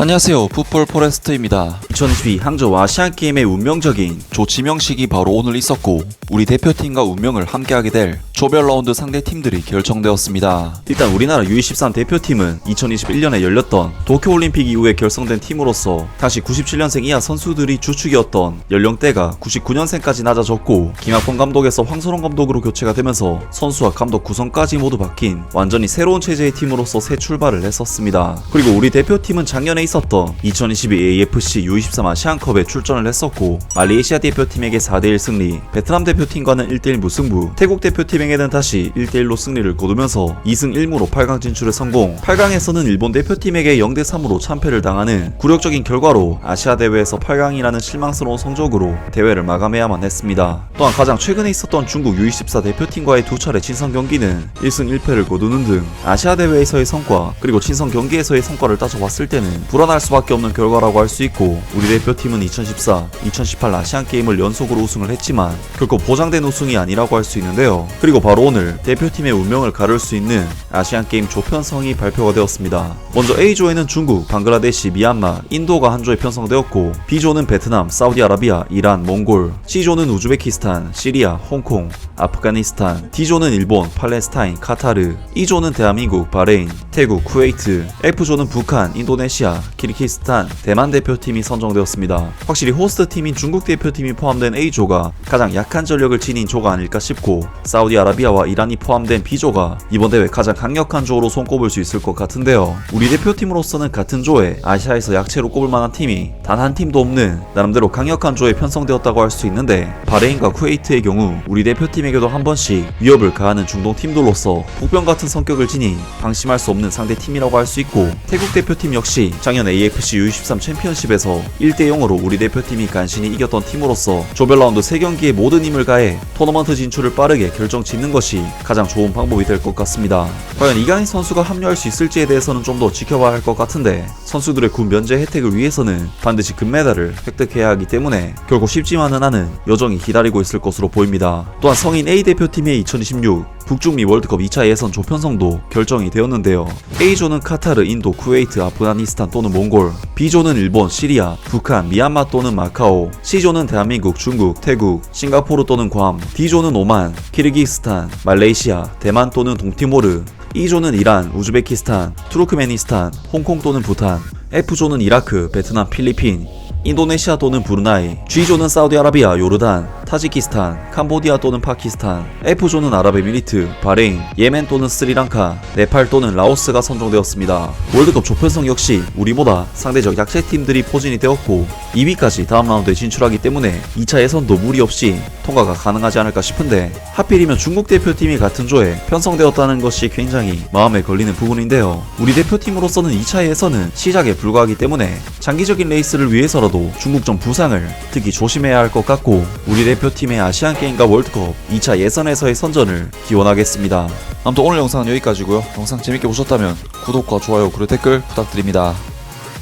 안녕하세요. 풋볼 포레스트입니다. 2022 항저우 아시안 게임의 운명적인 조지명식이 바로 오늘 있었고 우리 대표팀과 운명을 함께하게 될 조별 라운드 상대 팀들이 결정되었습니다. 일단 우리나라 U23 대표팀은 2021년에 열렸던 도쿄올림픽 이후에 결성된 팀으로서 당시 97년생 이하 선수들이 주축이었던 연령대가 99년생까지 낮아졌고 김학범 감독에서 황선홍 감독으로 교체가 되면서 선수와 감독 구성까지 모두 바뀐 완전히 새로운 체제의 팀으로서 새 출발을 했었습니다. 그리고 우리 대표팀은 작년에 있었던 2022 AFC U23 아시안컵에 출전을 했었고 말레이시아 대표팀에게 4대1 승리, 베트남 대표팀과는 1대1 무승부, 태국 대표팀에게 는 다시 1대1로 승리를 거두면서 2승 1무로 8강 진출에 성공. 8강에서는 일본 대표팀에게 0대3으로 참패를 당하는 굴욕적인 결과로 아시아 대회에서 8강이라는 실망스러운 성적으로 대회를 마감해야만 했습니다. 또한 가장 최근에 있었던 중국 U24 대표팀과의 두 차례 친선 경기는 1승 1패를 거두는 등 아시아 대회에서의 성과 그리고 친선 경기에서의 성과를 따져봤을 때는 불안할 수밖에 없는 결과라고 할 수 있고 우리 대표팀은 2014, 2018 아시안 게임을 연속으로 우승을 했지만 결코 보장된 우승이 아니라고 할 수 있는데요. 그리고 바로 오늘 대표팀의 운명을 가를 수 있는 아시안 게임 조편성이 발표가 되었습니다. 먼저 A조에는 중국, 방글라데시, 미얀마, 인도가 한 조에 편성되었고 B조는 베트남, 사우디아라비아, 이란, 몽골, C조는 우즈베키스탄, 시리아, 홍콩, 아프가니스탄, D조는 일본, 팔레스타인, 카타르, E조는 대한민국, 바레인, 태국, 쿠웨이트, F조는 북한, 인도네시아, 키르기스탄, 대만 대표팀이 선정되었습니다. 확실히 호스트 팀인 중국 대표팀이 포함된 A조가 가장 약한 전력을 지닌 조가 아닐까 싶고 사우디아라비아 와 이란이 포함된 B조가 이번 대회 가장 강력한 조로 손꼽을 수 있을 것 같은데요. 우리 대표팀으로서는 같은 조에 아시아에서 약체로 꼽을 만한 팀이 단 한 팀도 없는 나름대로 강력한 조에 편성되었다고 할 수 있는데 바레인과 쿠웨이트의 경우 우리 대표팀에게도 한 번씩 위협을 가하는 중동 팀들로서 복병 같은 성격을 지닌 방심할 수 없는 상대 팀이라고 할 수 있고 태국 대표팀 역시 작년 AFC U23 챔피언십에서 1대 0으로 우리 대표팀이 간신히 이겼던 팀으로서 조별 라운드 3경기에 모든 힘을 가해 토너먼트 진출을 빠르게 결정 짓는 것이 가장 좋은 방법이 될 것 같습니다. 과연 이강인 선수가 합류할 수 있을지에 대해서는 좀 더 지켜봐야 할 것 같은데 선수들의 군 면제 혜택을 위해서는 반드시 금메달을 획득해야 하기 때문에 결국 쉽지만은 않은 여정이 기다리고 있을 것으로 보입니다. 또한 성인 A 대표팀의 2026 북중미 월드컵 2차 예선 조편성도 결정이 되었는데요. A조는 카타르, 인도, 쿠웨이트, 아프가니스탄 또는 몽골, B조는 일본, 시리아, 북한, 미얀마 또는 마카오, C조는 대한민국, 중국, 태국, 싱가포르 또는 괌, D조는 오만, 키르기스탄, 말레이시아, 대만 또는 동티모르, E조는 이란, 우즈베키스탄, 투르크메니스탄, 홍콩 또는 부탄, F조는 이라크, 베트남, 필리핀, 인도네시아 또는 브루나이, G조는 사우디아라비아, 요르단, 타지키스탄, 캄보디아 또는 파키스탄, F조는 아랍에미리트, 바레인, 예멘 또는 스리랑카, 네팔 또는 라오스가 선정되었습니다. 월드컵 조편성 역시 우리보다 상대적 약체 팀들이 포진이 되었고 2위까지 다음 라운드에 진출하기 때문에 2차 예선도 무리 없이 통과가 가능하지 않을까 싶은데 하필이면 중국 대표팀이 같은 조에 편성되었다는 것이 굉장히 마음에 걸리는 부분인데요. 우리 대표팀으로서는 2차 예선은 시작에 불과하기 때문에 장기적인 레이스를 위해서라도 중국전 부상을 특히 조심해야 할 것 같고 우리 대표팀의 아시안 게임과 월드컵 2차 예선에서의 선전을 기원하겠습니다. 아무튼 오늘 영상은 여기까지고요. 영상 재밌게 보셨다면 구독과 좋아요 그리고 댓글 부탁드립니다.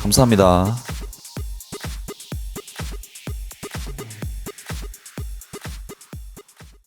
감사합니다.